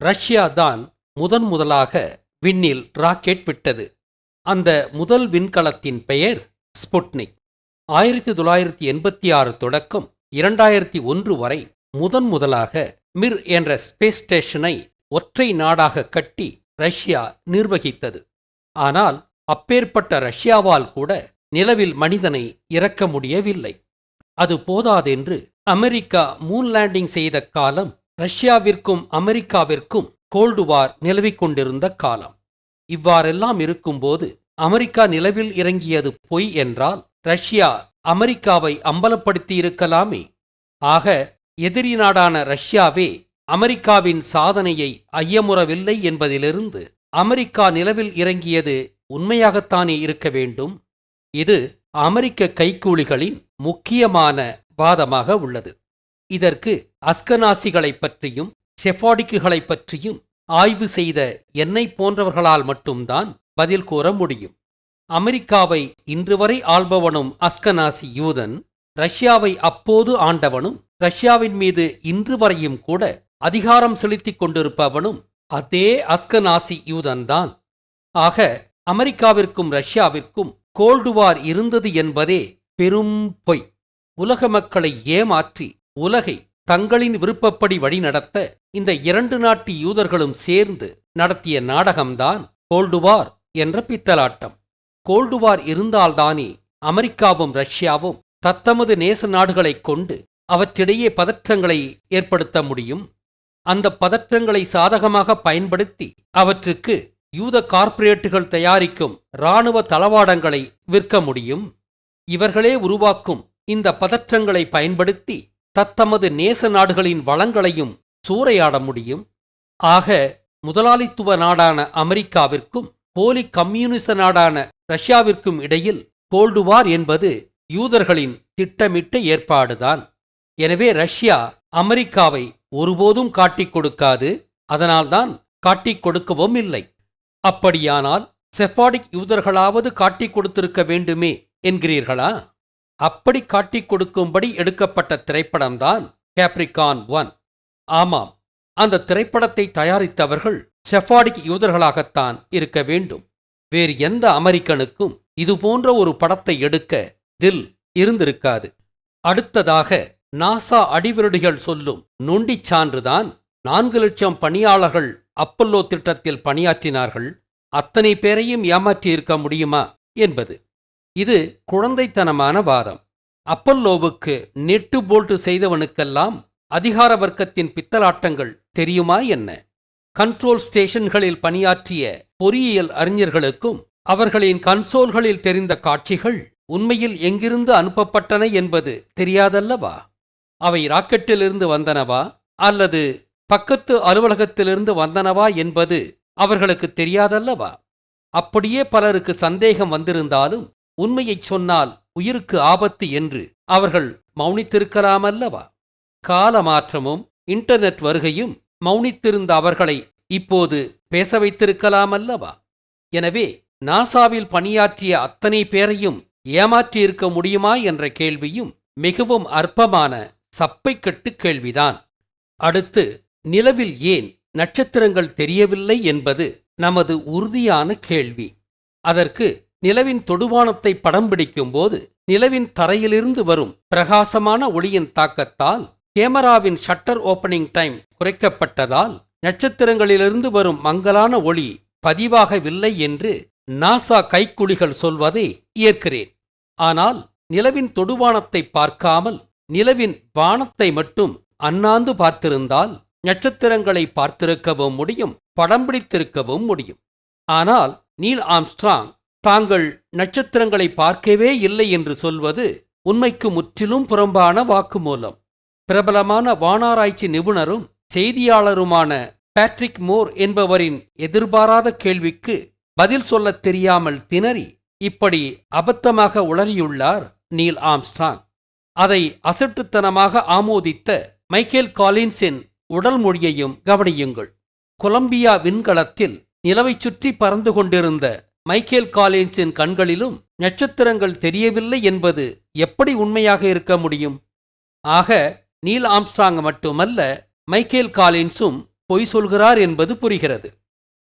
Russia தான் முதன் முதலாக விண்ணில் ராக்கெட் விட்டது. அந்த முதல் விண்கலத்தின் பெயர் ஸ்புட்னிக். ஆயிரத்தி தொள்ளாயிரத்தி எண்பத்தி ஆறு தொடக்கம் இரண்டாயிரத்தி ஒன்று வரை முதன் முதலாக மிர் என்ற ஸ்பேஸ் ஸ்டேஷனை ஒற்றை நாடாக கட்டி ரஷ்யா நிர்வகித்தது. ஆனால் அப்பேற்பட்ட ரஷ்யாவால் கூட நிலவில் மனிதனை இறக்க முடியவில்லை. அது போதாதென்று அமெரிக்கா மூன் லேண்டிங் செய்த காலம் ரஷ்யாவிற்கும் அமெரிக்காவிற்கும் கோல்டு வார் நிலவிக் கொண்டிருந்த காலம். இவ்வாறெல்லாம் இருக்கும்போது அமெரிக்கா நிலவில் இறங்கியது பொய் என்றால் ரஷ்யா அமெரிக்காவை அம்பலப்படுத்தியிருக்கலாமே. ஆக எதிரி நாடான ரஷ்யாவே அமெரிக்காவின் சாதனையை ஐயமுறவில்லை என்பதிலிருந்து அமெரிக்கா நிலவில் இறங்கியது உண்மையாகத்தானே இருக்க வேண்டும்? இது அமெரிக்க கைக்கூலிகளின் முக்கியமான வாதமாக உள்ளது. இதற்கு அஸ்கனாசிகளைப் பற்றியும் செஃபாடிக்குகளைப் பற்றியும் ஆய்வு செய்த என்னை போன்றவர்களால் மட்டும்தான் பதில் கூற முடியும். அமெரிக்காவை இன்று வரை ஆள்பவனும் அஸ்கனாசி யூதன் ரஷ்யாவை அப்போது ஆண்டவனும் ரஷ்யாவின் மீது இன்று வரையும் கூட அதிகாரம் செலுத்திக் கொண்டிருப்பவனும் அதே அஸ்கனாசி யூதன்தான். ஆக அமெரிக்காவிற்கும் ரஷ்யாவிற்கும் கோல்டு வார் இருந்தது என்பதே பெரும் பொய். உலக மக்களை ஏமாற்றி உலகை தங்களின் விருப்பப்படி வழிநடத்த இந்த இரண்டு நாட்டு யூதர்களும் சேர்ந்து நடத்திய நாடகம்தான் கோல்டுவார் என்ற பித்தலாட்டம். கோல்டுவார் இருந்தால்தானே அமெரிக்காவும் ரஷ்யாவும் தத்தமது நேச நாடுகளைக் கொண்டு அவற்றிடையே பதற்றங்களை ஏற்படுத்த முடியும்? அந்த பதற்றங்களை சாதகமாக பயன்படுத்தி அவற்றுக்கு யூத கார்ப்பரேட்டுகள் தயாரிக்கும் இராணுவ தளவாடங்களை விற்க முடியும். இவர்களே உருவாக்கும் இந்த பதற்றங்களை பயன்படுத்தி தத்தமது நேச நாடுகளின் வளங்களையும் சூறையாட முடியும். ஆக முதலாளித்துவ நாடான அமெரிக்காவிற்கும் போலி கம்யூனிச நாடான ரஷ்யாவிற்கும் இடையில் கோல்டுவார் என்பது யூதர்களின் திட்டமிட்ட ஏற்பாடுதான். எனவே ரஷ்யா அமெரிக்காவை ஒருபோதும் காட்டிக் கொடுக்காது அதனால்தான் காட்டிக் கொடுக்கவும் இல்லை. அப்படியானால் செஃபாடிக் யூதர்களாவது காட்டிக் கொடுத்திருக்க வேண்டுமே என்கிறீர்களா? அப்படி காட்டிக் கொடுக்கும்படி எடுக்கப்பட்ட திரைப்படம்தான் கேப்ரிகான் ஒன் ஆமாம் அந்த திரைப்படத்தை தயாரித்தவர்கள் செஃபாடிக் யூதர்களாகத்தான் இருக்க வேண்டும். வேறு எந்த அமெரிக்கனுக்கும் இதுபோன்ற ஒரு படத்தை எடுக்க தில் இருந்திருக்காது. அடுத்ததாக நாசா அடிவிரடிகள் சொல்லும். நொண்டிச் சான்றுதான் நான்கு லட்சம் பணியாளர்கள் அப்பல்லோ திட்டத்தில் பணியாற்றினார்கள். அத்தனை பேரையும் ஏமாற்றியிருக்க முடியுமா? என்பது. இது குழந்தைத்தனமான வாதம். அப்பல்லோவுக்கு நெட்டு போல்ட்டு செய்தவனுக்கெல்லாம் அதிகார வர்க்கத்தின் பித்தலாட்டங்கள் தெரியுமா என்ன? கண்ட்ரோல் ஸ்டேஷன்களில் பணியாற்றிய பொறியியல் அறிஞர்களுக்கும் அவர்களின் கன்சோல்களில் தெரிந்த காட்சிகள் உண்மையில் எங்கிருந்து அனுப்பப்பட்டன என்பது தெரியாதல்லவா? அவை ராக்கெட்டிலிருந்து வந்தனவா? அல்லது பக்கத்து அலுவலகத்திலிருந்து வந்தனவா என்பது அவர்களுக்கு தெரியாதல்லவா? அப்படியே பலருக்கு சந்தேகம் வந்திருந்தாலும் உண்மையைச் சொன்னால் உயிருக்கு ஆபத்து என்று அவர்கள் மௌனித்திருக்கலாமல்லவா? கால மாற்றமும் இன்டர்நெட் வருகையும் மௌனித்திருந்த அவர்களை இப்போது பேச வைத்திருக்கலாமல்லவா? எனவே நாசாவில் பணியாற்றிய அத்தனை பேரையும் ஏமாற்றியிருக்க முடியுமா என்ற கேள்வியும் மிகவும் அற்பமான சப்பைக்கட்டு கேள்விதான். அடுத்து நிலவில் ஏன் நட்சத்திரங்கள் தெரியவில்லை என்பது நமது உறுதியான கேள்வி. அதற்கு நிலவின் தொடுவானத்தை படம் பிடிக்கும்போது நிலவின் தரையிலிருந்து வரும் பிரகாசமான ஒளியின் தாக்கத்தால் கேமராவின் ஷட்டர் ஓபனிங் டைம் குறைக்கப்பட்டதால் நட்சத்திரங்களிலிருந்து வரும் மங்கலான ஒளி பதிவாகவில்லை என்று நாசா கைக்குழிகள் சொல்வதை ஏற்கிறேன். ஆனால் நிலவின் தொடுவானத்தை பார்க்காமல் நிலவின் வானத்தை மட்டும் அண்ணாந்து பார்த்திருந்தால் நட்சத்திரங்களை பார்த்திருக்கவும் முடியும் படம் பிடித்திருக்கவும் முடியும். ஆனால் நீல் ஆம்ஸ்ட்ராங் தாங்கள் நட்சத்திரங்களை பார்க்கவே இல்லை என்று சொல்வது உண்மைக்கு முற்றிலும் புறம்பான வாக்குமூலம். பிரபலமான வானாராய்ச்சி நிபுணரும் செய்தியாளருமான பேட்ரிக் மோர் என்பவரின் எதிர்பாராத கேள்விக்கு பதில் சொல்லத் தெரியாமல் திணறி இப்படி அபத்தமாக உளறியுள்ளார் நீல் ஆம்ஸ்ட்ராங். அதை அசட்டுத்தனமாக ஆமோதித்த மைக்கேல் காலின்ஸின் உடல் மொழியையும் கவனியுங்கள். கொலம்பியா விண்கலத்தில் நிலவைச் சுற்றி பறந்து கொண்டிருந்த மைக்கேல் காலின்ஸின் கண்களிலும் நட்சத்திரங்கள் தெரியவில்லை என்பது எப்படி உண்மையாக இருக்க முடியும்? ஆக நீல் ஆம்ஸ்ட்ராங் மட்டுமல்ல மைக்கேல் காலின்ஸும் பொய் சொல்கிறார் என்பது புரிகிறது.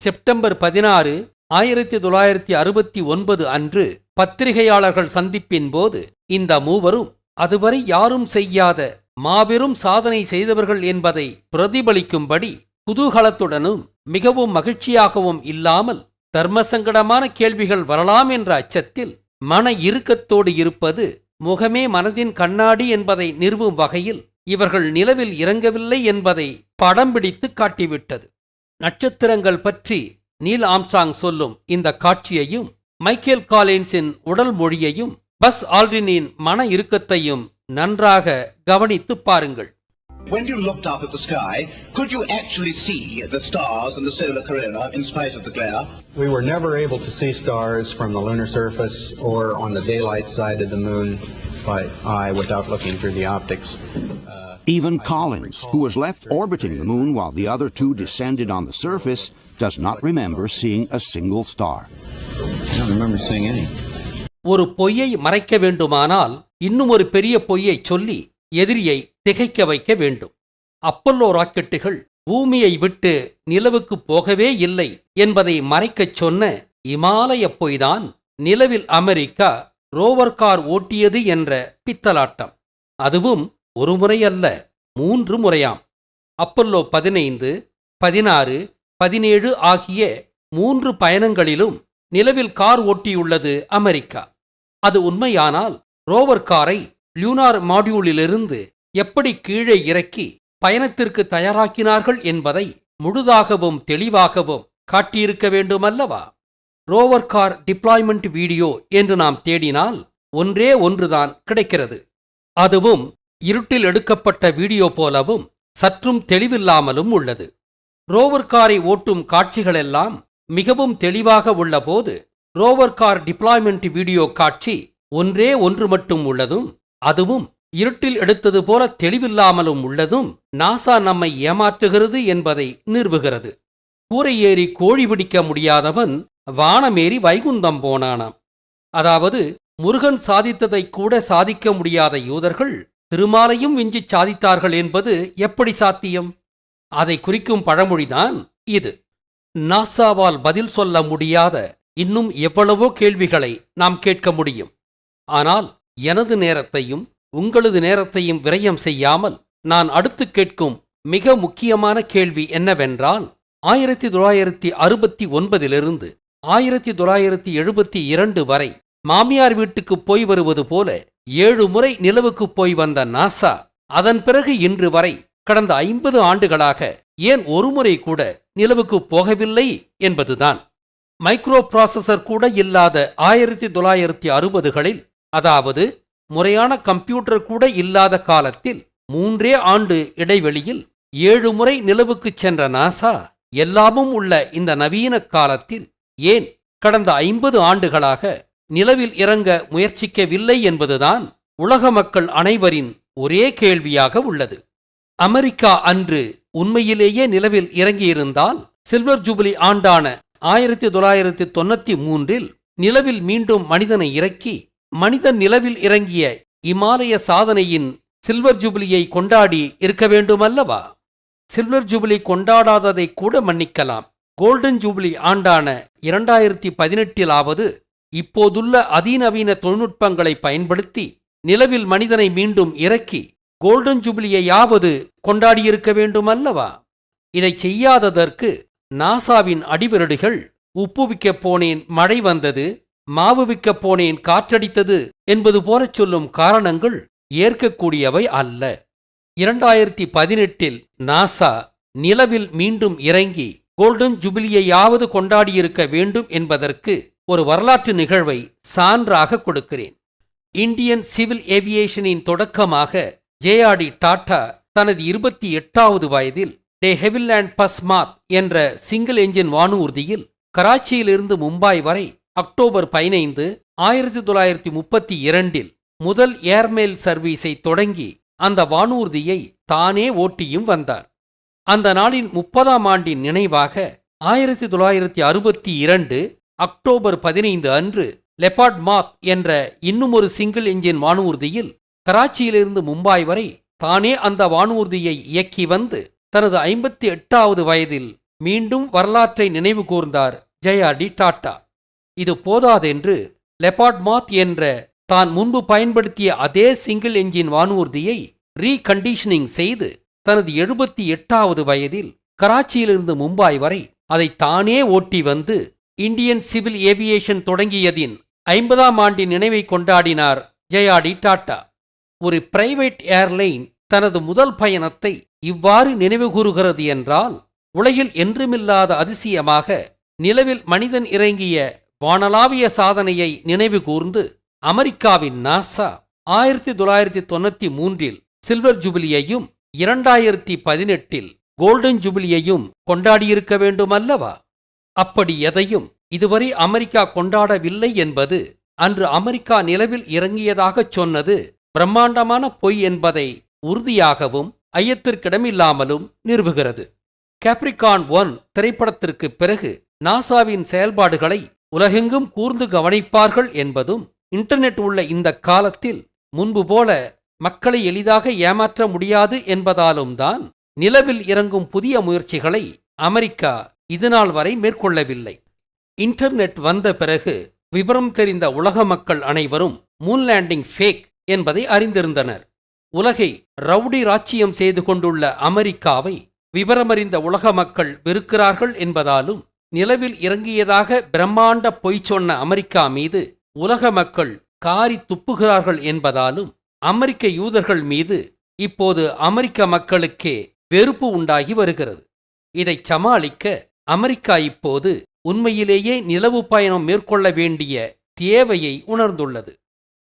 செப்டம்பர் பதினாறு ஆயிரத்தி தொள்ளாயிரத்தி அறுபத்தி ஒன்பது அன்று பத்திரிகையாளர்கள் சந்திப்பின் போது இந்த மூவரும் அதுவரை யாரும் செய்யாத மாபெரும் சாதனை செய்தவர்கள் என்பதை பிரதிபலிக்கும்படி குதூகலத்துடனும் மிகவும் மகிழ்ச்சியாகவும் இல்லாமல் தர்மசங்கடமான கேள்விகள் வரலாம் என்ற அச்சத்தில் மன இறுக்கத்தோடு இருப்பது முகமே மனதின் கண்ணாடி என்பதை நிறுவும் வகையில் இவர்கள் நிலவில் இறங்கவில்லை என்பதை படம் பிடித்து காட்டிவிட்டது. நட்சத்திரங்கள் பற்றி நீல் ஆம்சாங் சொல்லும் இந்த காட்சியையும் மைக்கேல் காலின்ஸின் உடல் மொழியையும் பஸ் ஆல்டினின் மன இறுக்கத்தையும் நன்றாக கவனித்துப் பாருங்கள் When you looked up at the sky, could you actually see the stars and the solar corona in spite of the glare? We were never able to see stars from the lunar surface or on the daylight side of the moon by eye without looking through the optics. Uh, Even Collins, who was left orbiting the moon while the other two descended on the surface, does not remember seeing a single star. I don't remember seeing any. ஒரு பொய்யை மறைக்க வேண்டுமானால் இன்னும் ஒரு பெரிய பொய்யைச் சொல்லி எதிரியை திகைக்க வைக்க வேண்டும். அப்பல்லோ ராக்கெட்டுகள் பூமியை விட்டு நிலவுக்கு போகவே இல்லை என்பதை மறைக்கச் சொன்ன இமாலய பொய்தான் நிலவில் அமெரிக்கா ரோவர் கார் ஓட்டியது என்ற பித்தலாட்டம். அதுவும் ஒரு முறை அல்ல மூன்று முறையாம். அப்பல்லோ பதினைந்து பதினாறு பதினேழு ஆகிய மூன்று பயணங்களிலும் நிலவில் கார் ஓட்டியுள்ளது அமெரிக்கா. அது உண்மையானால் ரோவர் காரை லியூனார் மாடியூலிலிருந்து எப்படி கீழே இறக்கி பயணத்திற்கு தயாராக்கினார்கள் என்பதை முழுதாகவும் தெளிவாகவும் காட்டியிருக்க வேண்டுமல்லவா? ரோவர் கார் டிப்ளாய்மெண்ட் வீடியோ என்று நாம் தேடினால் ஒன்றே ஒன்றுதான் கிடைக்கிறது. அதுவும் இருட்டில் எடுக்கப்பட்ட வீடியோ போலவும் சற்றும் தெளிவில்லாமலும் உள்ளது. ரோவர் காரை ஓட்டும் காட்சிகளெல்லாம் மிகவும் தெளிவாக உள்ளபோது ரோவர் கார் டிப்ளாய்மெண்ட் வீடியோ காட்சி ஒன்றே ஒன்று மட்டும் உள்ளதும் அதுவும் இருட்டில் எடுத்தது போல தெளிவில்லாமலும் உள்ளதும் நாசா நம்மை ஏமாற்றுகிறது என்பதை நிறுவுகிறது. கூரை ஏறி கோழி பிடிக்க முடியாதவன் வானமேறி வைகுந்தம் போனானாம். அதாவது முருகன் சாதித்ததை கூட சாதிக்க முடியாத யூதர்கள் திருமாலையும் விஞ்சிச் சாதித்தார்கள் என்பது எப்படி சாத்தியம்? அதை குறிக்கும் பழமொழிதான் இது. நாசாவால் பதில் சொல்ல முடியாத இன்னும் எவ்வளவோ கேள்விகளை நாம் கேட்க முடியும். ஆனால் எனது நேரத்தையும் உங்களது நேரத்தையும் விரயம் செய்யாமல் நான் அடுத்து கேட்கும் மிக முக்கியமான கேள்வி என்னவென்றால் ஆயிரத்தி தொள்ளாயிரத்தி அறுபத்தி ஒன்பதிலிருந்து ஆயிரத்தி தொள்ளாயிரத்தி எழுபத்தி இரண்டு வரை மாமியார் வீட்டுக்கு போய் வருவது போல ஏழு முறை நிலவுக்கு போய் வந்த நாசா அதன் பிறகு இன்று வரை கடந்த ஐம்பது ஆண்டுகளாக ஏன் ஒருமுறை கூட நிலவுக்கு போகவில்லை என்பதுதான். மைக்ரோ ப்ராசஸர் கூட இல்லாத ஆயிரத்தி தொள்ளாயிரத்தி அறுபதுகளில் அதாவது முறையான கம்ப்யூட்டர் கூட இல்லாத காலத்தில் மூன்றே ஆண்டு இடைவெளியில் ஏழு முறை நிலவுக்குச் சென்ற நாசா எல்லாமும் உள்ள இந்த நவீன காலத்தில் ஏன் கடந்த ஐம்பது ஆண்டுகளாக நிலவில் இறங்க முயற்சிக்கவில்லை என்பதுதான் உலக மக்கள் அனைவரின் ஒரே கேள்வியாக உள்ளது. அமெரிக்கா அன்று உண்மையிலேயே நிலவில் இறங்கியிருந்தால் சில்வர் ஜூபிலி ஆண்டான ஆயிரத்தி தொள்ளாயிரத்தி தொண்ணூத்தி மூன்றில் நிலவில் மீண்டும் மனிதனை இறக்கி மனிதன் நிலவில் இறங்கிய இமாலய சாதனையின் சில்வர் ஜூபிலியை கொண்டாடி இருக்க வேண்டுமல்லவா? சில்வர் ஜூபிலி கொண்டாடாததை கூட மன்னிக்கலாம். கோல்டன் ஜூபிலி ஆண்டான இரண்டாயிரத்தி பதினெட்டிலாவது இப்போதுள்ள அதிநவீன தொழில்நுட்பங்களை பயன்படுத்தி நிலவில் மனிதனை மீண்டும் இறக்கி கோல்டன் ஜூபிலியையாவது கொண்டாடியிருக்க வேண்டுமல்லவா? இதை செய்யாததற்கு நாசாவின் அடிவிரடுகள் உப்பு விற்கப் போனேன் மழை வந்தது மாவு விற்கப் போனேன் காற்றடித்தது என்பது போலச் சொல்லும் காரணங்கள் ஏற்கக்கூடியவை அல்ல. இரண்டாயிரத்தி பதினெட்டில் நாசா நிலவில் மீண்டும் இறங்கி கோல்டன் ஜூபிலியையாவது கொண்டாடியிருக்க வேண்டும் என்பதற்கு ஒரு வரலாற்று நிகழ்வை சான்றாக கொடுக்கிறேன். இந்தியன் சிவில் ஏவியேஷனின் தொடக்கமாக ஜேஆர்டி டாடா தனது இருபத்தி எட்டாவது வயதில் டே ஹெவில்லேண்ட் பஸ்மாத் என்ற சிங்கிள் என்ஜின் வானூர்தியில் கராச்சியிலிருந்து மும்பாய் வரை அக்டோபர் பதினைந்து ஆயிரத்தி தொள்ளாயிரத்தி முப்பத்தி இரண்டில் முதல் ஏர்மெயில் சர்வீஸை தொடங்கி அந்த வானூர்தியை தானே ஓட்டியும் வந்தார். அந்த நாளின் முப்பதாம் ஆண்டின் நினைவாக ஆயிரத்தி தொள்ளாயிரத்தி அறுபத்தி இரண்டு அக்டோபர் பதினைந்து அன்று லெபார்ட் மாத் என்ற இன்னுமொரு சிங்கிள் என்ஜின் வானூர்தியில் கராச்சியிலிருந்து மும்பாய் வரை தானே அந்த வானூர்தியை இயக்கி வந்து தனது ஐம்பத்தி எட்டாவது வயதில் மீண்டும் வரலாற்றை நினைவு கூர்ந்தார் ஜெயா டி டாட்டா. இது போதாதென்று லெபார்ட் மாத் என்ற தான் முன்பு பயன்படுத்திய அதே சிங்கிள் என்ஜின் வானூர்தியை ரீகண்டிஷனிங் செய்து தனது எழுபத்தி எட்டாவது வயதில் கராச்சியிலிருந்து மும்பாய் வரை அதை தானே ஓட்டி வந்து இந்தியன் சிவில் ஏவியேஷன் தொடங்கியதின் ஐம்பதாம் ஆண்டின் நினைவை கொண்டாடினார் ஜெயாடி டாட்டா. ஒரு பிரைவேட் ஏர்லைன் தனது முதல் பயணத்தை இவ்வாறு நினைவுகூறுகிறது என்றால் உலகில் என்றுமில்லாத அதிசயமாக நிலவில் மனிதன் இறங்கிய வானளாவிய சாதனையை நினைவு கூர்ந்து அமெரிக்காவின் நாசா ஆயிரத்தி தொள்ளாயிரத்தி தொண்ணூத்தி மூன்றில் சில்வர் ஜூபிலியையும் இரண்டாயிரத்தி பதினெட்டில் கோல்டன் ஜூபிலியையும் கொண்டாடியிருக்க வேண்டுமல்லவா? அப்படி எதையும் இதுவரை அமெரிக்கா கொண்டாடவில்லை என்பது அன்று அமெரிக்கா நிலவில் இறங்கியதாகச் சொன்னது பிரம்மாண்டமான பொய் என்பதை உறுதியாகவும் ஐயத்திற்கிடமில்லாமலும் நிறுவுகிறது. கேப்ரிகான் ஒன் திரைப்படத்திற்கு பிறகு நாசாவின் செயல்பாடுகளை உலகெங்கும் கூர்ந்து கவனிப்பார்கள் என்பதும் இன்டர்நெட் உள்ள இந்த காலத்தில் முன்பு போல மக்களை எளிதாக ஏமாற்ற முடியாது என்பதாலும் தான் நிலவில் இறங்கும் புதிய முயற்சிகளை அமெரிக்கா இதுநாள் வரை மேற்கொள்ளவில்லை. இன்டர்நெட் வந்த பிறகு விவரம் தெரிந்த உலக மக்கள் அனைவரும் மூன் லேண்டிங் ஃபேக் என்பதை அறிந்திருந்தனர். உலகை ரவுடி ராச்சியம் செய்து கொண்டுள்ள அமெரிக்காவை விவரமறிந்த உலக மக்கள் வெறுக்கிறார்கள் என்பதாலும் நிலவில் இறங்கியதாக பிரம்மாண்ட பொய் சொன்ன அமெரிக்கா மீது உலக மக்கள் காரி துப்புகிறார்கள் என்பதாலும் அமெரிக்க யூதர்கள் மீது இப்போது அமெரிக்க மக்களுக்கே வெறுப்பு உண்டாகி வருகிறது. இதைச் சமாளிக்க அமெரிக்கா இப்போது உண்மையிலேயே நிலவு பயணம் மேற்கொள்ள வேண்டிய தேவையை உணர்ந்துள்ளது.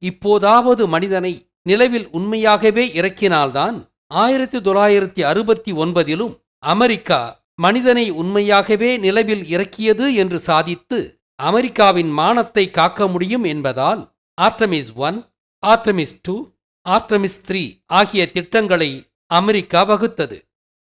இப்போதாவது மனிதனை நிலவில் உண்மையாகவே இறக்கினால்தான் ஆயிரத்தி தொள்ளாயிரத்தி அறுபத்தி ஒன்பதிலும் அமெரிக்கா மனிதனை உண்மையாகவே நிலவில் இறக்கியது என்று சாதித்து அமெரிக்காவின் மானத்தை காக்க முடியும் என்பதால் Artemis one Artemis two Artemis three ஆகிய திட்டங்களை அமெரிக்கா வகுத்தது.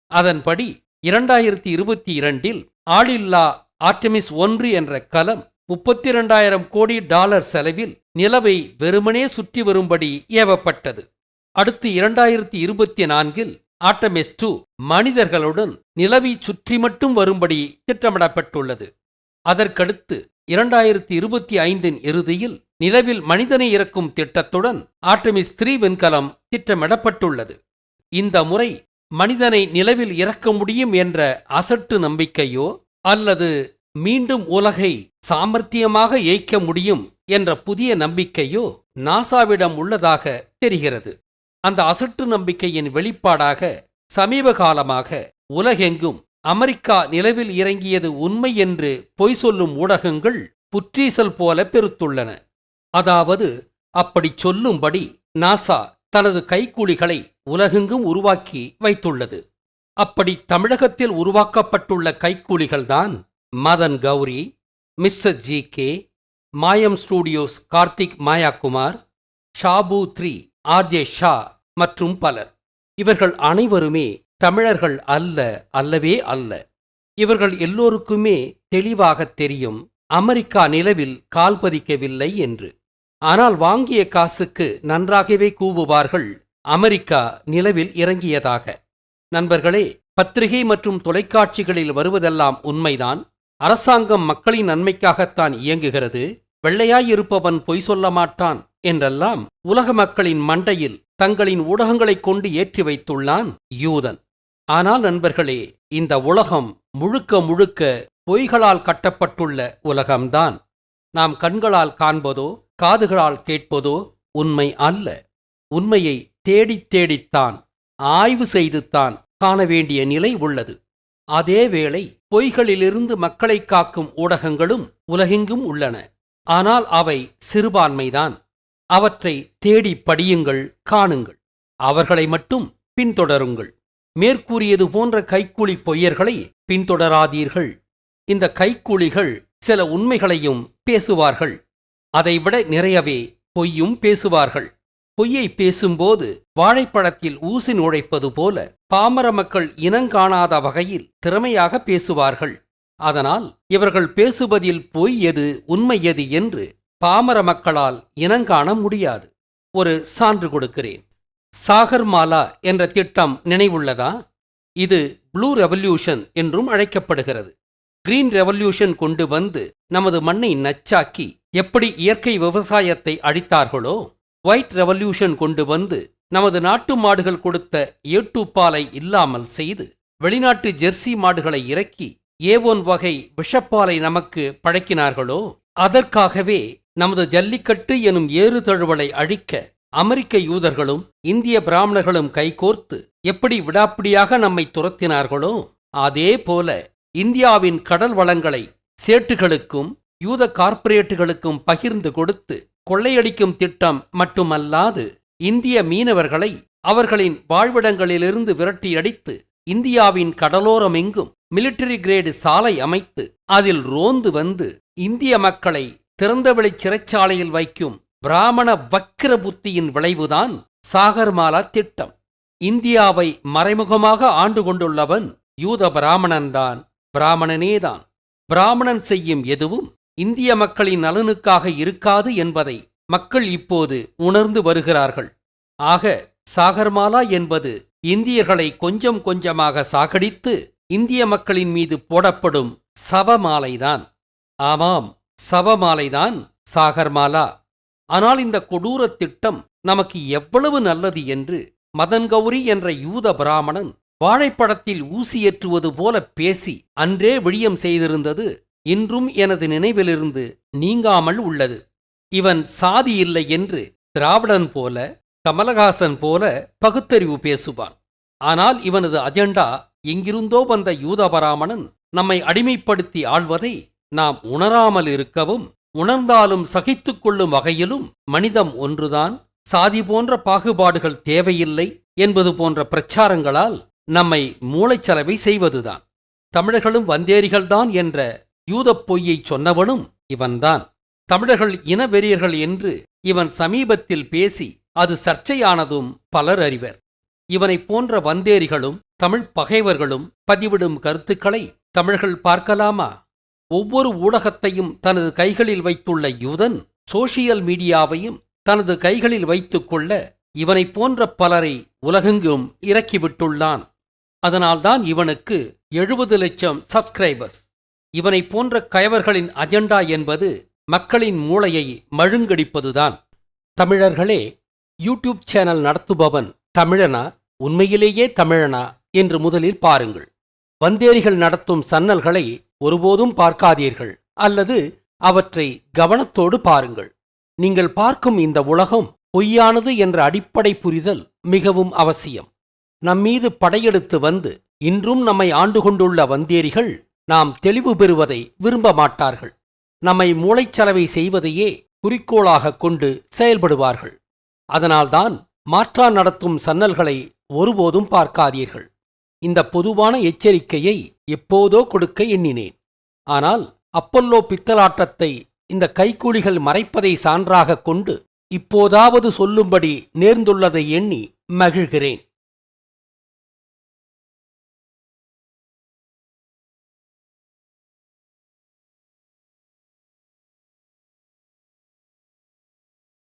அதன்படி இரண்டாயிரத்தி இருபத்தி இரண்டில் ஆளில்லா ஆர்டமிஸ் ஒன்று என்ற கலம் முப்பத்தி இரண்டாயிரம் கோடி டாலர் செலவில் நிலவை வெறுமனே சுற்றி வரும்படி ஏவப்பட்டது. அடுத்து இரண்டாயிரத்தி இருபத்தி நான்கில் ஆர்டமிஸ் டூ மனிதர்களுடன் நிலவை சுற்றி மட்டும் வரும்படி திட்டமிடப்பட்டுள்ளது. அதற்கடுத்து இரண்டாயிரத்தி இருபத்தி ஐந்தின் இறுதியில் நிலவில் மனிதனை இறக்கும் திட்டத்துடன் ஆட்டமிஸ் த்ரீ விண்கலம் திட்டமிடப்பட்டுள்ளது. இந்த முறை மனிதனை நிலவில் இறக்க முடியும் என்ற அசட்டு நம்பிக்கையோ அல்லது மீண்டும் உலகை சாமர்த்தியமாக ஏய்க்க முடியும் என்ற புதிய நம்பிக்கையோ நாசாவிடம் உள்ளதாக தெரிகிறது. அந்த அசட்டு நம்பிக்கையின் வெளிப்பாடாக சமீப காலமாக உலகெங்கும் அமெரிக்கா நிலவில் இறங்கியது உண்மை என்று பொய் சொல்லும் ஊடகங்கள் புற்றீசல் போல பெருத்துள்ளன. அதாவது அப்படி சொல்லும்படி நாசா தனது கைக்கூலிகளை உலகெங்கும் உருவாக்கி வைத்துள்ளது. அப்படி தமிழகத்தில் உருவாக்கப்பட்டுள்ள கைக்கூலிகள்தான் Madan Gowri Mr G K Maayam studios Karthik Mayakumar Shabu three RJ Sha மற்றும் பலர். இவர்கள் அனைவருமே தமிழர்கள் அல்ல அல்லவே அல்ல. இவர்கள் எல்லோருக்குமே தெளிவாகத் தெரியும் அமெரிக்கா நிலவில் கால் பதிக்கவில்லை என்று. ஆனால் வாங்கிய காசுக்கு நன்றாகவே கூவுவார்கள் அமெரிக்கா நிலவில் இறங்கியதாக. நண்பர்களே பத்திரிகை மற்றும் தொலைக்காட்சிகளில் வருவதெல்லாம் உண்மைதான். அரசாங்கம் மக்களின் நன்மைக்காகத்தான் இயங்குகிறது. வெள்ளையாயிருப்பவன் பொய் சொல்ல மாட்டான் என்றெல்லாம் உலக மக்களின் மண்டையில் தங்களின் ஊடகங்களைக் கொண்டு ஏற்றி வைத்துள்ளான் யூதன். ஆனால் நண்பர்களே இந்த உலகம் முழுக்க முழுக்க பொய்களால் கட்டப்பட்டுள்ள உலகம்தான். நாம் கண்களால் காண்பதோ காதுகளால் கேட்பதோ உண்மை அல்ல. உண்மையை தேடித் தேடித்தான் ஆய்வு செய்துத்தான் காண வேண்டிய நிலை உள்ளது. அதேவேளை பொய்களிலிருந்து மக்களை காக்கும் ஊடகங்களும் உலகெங்கும் உள்ளன. ஆனால் அவை சிறுபான்மைதான். அவற்றை தேடி படியுங்கள் காணுங்கள். அவர்களை மட்டும் பின்தொடருங்கள். மேற்கூறியது போன்ற கைக்கூலி பொய்யர்களை பின்தொடராதீர்கள். இந்த கைக்கூலிகள் சில உண்மைகளையும் பேசுவார்கள். அதைவிட நிறையவே பொய்யும் பேசுவார்கள். பொய்யை பேசும்போது வாழைப்பழத்தில் ஊசி நுழைப்பது போல பாமர மக்கள் இனங்காணாத வகையில் திறமையாக பேசுவார்கள். அதனால் இவர்கள் பேசுவதில் பொய் எது உண்மை எது என்று பாமர மக்களால் இனங்காண முடியாது. ஒரு சான்று கொடுக்கிறேன். சாகர்மாலா என்ற திட்டம் நினைவுள்ளதா? இது ப்ளூ ரெவல்யூஷன் என்றும் அழைக்கப்படுகிறது. கிரீன் ரெவல்யூஷன் கொண்டு வந்து நமது மண்ணை நச்சாக்கி எப்படி இயற்கை விவசாயத்தை அழித்தார்களோ ஒயிட் ரெவல்யூஷன் கொண்டு வந்து நமது நாட்டு மாடுகள் கொடுத்த ஏட்டுப்பாலை இல்லாமல் செய்து வெளிநாட்டு ஜெர்சி மாடுகளை இறக்கி ஏவோன் வகை விஷப்பாலை நமக்கு பழக்கினார்களோ அதற்காகவே நமது ஜல்லிக்கட்டு எனும் ஏறு தழுவலை அழிக்க அமெரிக்க யூதர்களும் இந்திய பிராமணர்களும் கைகோர்த்து எப்படி விடாப்பிடியாக நம்மை துரத்தினார்களோ அதே போல இந்தியாவின் கடல் வளங்களை சேட்டுகளுக்கும் யூத கார்ப்பரேட்டுகளுக்கும் பகிர்ந்து கொடுத்து கொள்ளையடிக்கும் திட்டம் மட்டுமல்லாது இந்திய மீனவர்களை அவர்களின் வாழ்விடங்களிலிருந்து விரட்டியடித்து இந்தியாவின் கடலோரமெங்கும் மிலிட்டரி கிரேடு சாலை அமைத்து அதில் ரோந்து வந்து இந்திய மக்களை திறந்தவெளி சிறைச்சாலையில் வைக்கும் பிராமண வக்கிர புத்தியின் விளைவுதான் சாகர்மாலா திட்டம். இந்தியாவை மறைமுகமாக ஆண்டு கொண்டுள்ளவன் யூத பிராமணன்தான் பிராமணனேதான் பிராமணன் செய்யும் எதுவும் இந்திய மக்களின் நலனுக்காக இருக்காது என்பதை மக்கள் இப்போது உணர்ந்து வருகிறார்கள். ஆக சாகர்மாலா என்பது இந்தியர்களை கொஞ்சம் கொஞ்சமாக சாகடித்து இந்திய மக்களின் மீது போடப்படும் சவமாலைதான். ஆமாம் சவமாலைதான் சாகர்மாலா. ஆனால் இந்த கொடூர திட்டம் நமக்கு எவ்வளவு நல்லது என்று மதன் கௌரி என்ற யூத பிராமணன் வாழைப்படத்தில் ஊசியேற்றுவது போல பேசி அன்றே விழியம் செய்திருந்தது. இன்றும் எனது நினைவிலிருந்து நீங்காமல் உள்ளது. இவன் சாதி இல்லை என்று திராவிடன் போல கமலஹாசன் போல பகுத்தறிவு பேசுவான். ஆனால் இவனது அஜெண்டா எங்கிருந்தோ வந்த யூதபராமணன் நம்மை அடிமைப்படுத்தி ஆள்வதை நாம் உணராமல் இருக்கவும் உணர்ந்தாலும் சகித்துக் கொள்ளும் வகையிலும் மனிதம் ஒன்றுதான் சாதி போன்ற பாகுபாடுகள் தேவையில்லை என்பது போன்ற பிரச்சாரங்களால் நம்மை மூளைச்சலவை செய்வதுதான். தமிழர்களும் வந்தேரிகள்தான் என்ற யூதப் பொய்யைச் சொன்னவனும் இவன்தான். தமிழர்கள் இனவெறியர்கள் என்று இவன் சமீபத்தில் பேசி அது சர்ச்சையானதும் பலர் அறிவர். இவனைப் போன்ற வந்தேரிகளும் தமிழ் பகைவர்களும் பதிவிடும் கருத்துக்களை தமிழர்கள் பார்க்கலாமா? ஒவ்வொரு ஊடகத்தையும் தனது கைகளில் வைத்துள்ள யூதன் சோஷியல் மீடியாவையும் தனது கைகளில் வைத்துக் கொள்ள இவனைப் போன்ற பலரை உலகெங்கும் இறக்கிவிட்டுள்ளான். அதனால்தான் இவனுக்கு எழுபது லட்சம் சப்ஸ்கிரைபர்ஸ். இவனைப் போன்ற கயவர்களின் அஜெண்டா என்பது மக்களின் மூளையை மழுங்கடிப்பதுதான். தமிழர்களே யூடியூப் சேனல் நடத்துபவன் தமிழனா? உண்மையிலேயே தமிழனா? என்று முதலில் பாருங்கள். வந்தேரிகள் நடத்தும் சன்னல்களை ஒருபோதும் பார்க்காதீர்கள் அல்லது அவற்றை கவனத்தோடு பாருங்கள். நீங்கள் பார்க்கும் இந்த உலகம் பொய்யானது என்ற அடிப்படை புரிதல் மிகவும் அவசியம். நம்மீது படையெடுத்து வந்து இன்றும் நம்மை ஆண்டு கொண்டுள்ள வந்தேரிகள் நாம் தெளிவு பெறுவதை விரும்ப மாட்டார்கள். நம்மை மூளைச்சலவை செய்வதையே குறிக்கோளாகக் கொண்டு செயல்படுவார்கள். அதனால்தான் மாற்றா நடத்தும் சன்னல்களை ஒருபோதும் பார்க்காதீர்கள். இந்த பொதுவான எச்சரிக்கையை எப்போதோ கொடுக்க எண்ணினேன். ஆனால் அப்பல்லோ பித்தலாட்டத்தை இந்த கைக்கூலிகள் மறைப்பதை சான்றாகக் கொண்டு இப்போதாவது சொல்லும்படி நேர்ந்துள்ளதை எண்ணி மகிழ்கிறேன்.